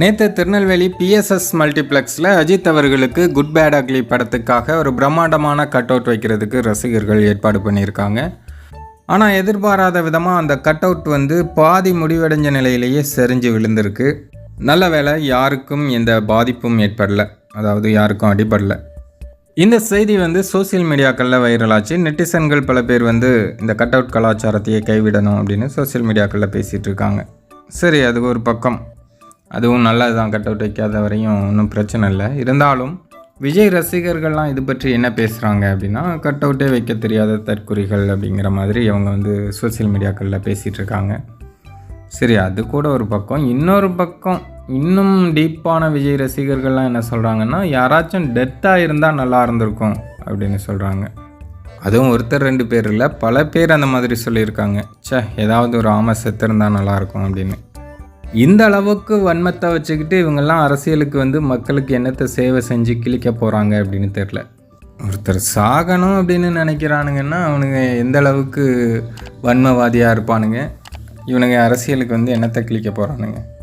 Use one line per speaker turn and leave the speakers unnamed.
நேற்று திருநெல்வேலி பிஎஸ்எஸ் மல்டிப்ளெக்ஸில் அஜித் அவர்களுக்கு good bad ugly படத்துக்காக ஒரு பிரம்மாண்டமான கட் அவுட் வைக்கிறதுக்கு ரசிகர்கள் ஏற்பாடு பண்ணியிருக்காங்க. ஆனால் எதிர்பாராத விதமாக அந்த கட் அவுட் வந்து பாதி முடிவடைஞ்ச நிலையிலேயே செறிஞ்சு விழுந்திருக்கு. நல்ல வேலை யாருக்கும் எந்த பாதிப்பும் ஏற்படல. அதாவது யாருக்கும் அடிபடல. இந்த செய்தி வந்து சோஷியல் மீடியாக்களில் வைரலாச்சு. நெட்டிசன்கள் பல பேர் வந்து இந்த கட் அவுட் கலாச்சாரத்தையே கைவிடணும் அப்படின்னு சோஷியல் மீடியாக்களில் பேசிகிட்டு இருக்காங்க. சரி அது ஒரு பக்கம். அதுவும் நல்லது தான் கட் அவுட் வைக்காத வரையும் ஒன்றும் பிரச்சனை இல்லை. இருந்தாலும் விஜய் ரசிகர்கள்லாம் இது பற்றி என்ன பேசுகிறாங்க அப்படின்னா கட் அவுட்டே வைக்க தெரியாத தற்குறிகள் அப்படிங்கிற மாதிரி அவங்க வந்து சோஷியல் மீடியாக்களில் பேசிகிட்டு இருக்காங்க. சரி அது கூட ஒரு பக்கம். இன்னொரு பக்கம் இன்னும் டீப்பான விஜய் ரசிகர்கள்லாம் என்ன சொல்கிறாங்கன்னா யாராச்சும் டெத்தாக இருந்தால் நல்லா இருந்திருக்கும் அப்படின்னு சொல்கிறாங்க அதுவும் ஒருத்தர் ரெண்டு பேர் இல்லை பல பேர் அந்த மாதிரி சொல்லியிருக்காங்க. சே ஏதாவது ஒரு ஆமை செத்து இருந்தால் நல்லாயிருக்கும் அப்படின்னு. இந்த அளவுக்கு வன்மத்தை வச்சுக்கிட்டு இவங்கெல்லாம் அரசியலுக்கு வந்து மக்களுக்கு என்னத்தை சேவை செஞ்சு கிழிக்க போகிறாங்க அப்படின்னு தெரில ஒருத்தர் சாகணும் அப்படின்னு நினைக்கிறானுங்கன்னா அவனுங்க எந்த அளவுக்கு வன்மவாதியாக இருப்பானுங்க. இவனுங்க அரசியலுக்கு வந்து என்னத்தை கிழிக்க போகிறானுங்க